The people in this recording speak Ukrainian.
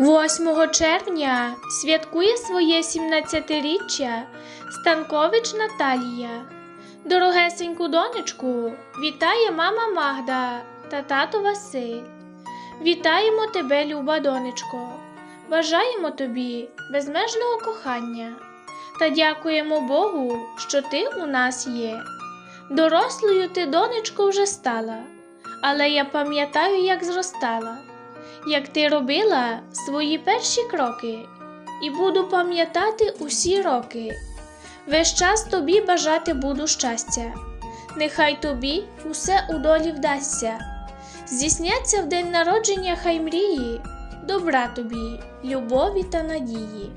8 червня святкує своє 17-річчя Станкович Наталія. Дорогесеньку донечку вітає мама Магда та тато Василь. Вітаємо тебе, люба донечко. Бажаємо тобі безмежного кохання та дякуємо Богу, що ти у нас є. Дорослою ти, донечко, вже стала, але я пам'ятаю, як зростала як ти робила свої перші кроки, і буду пам'ятати усі роки. Весь час тобі бажати буду щастя, нехай тобі усе у долі вдасться. Здійсняться в день народження хай мрії, добра тобі, любові та надії.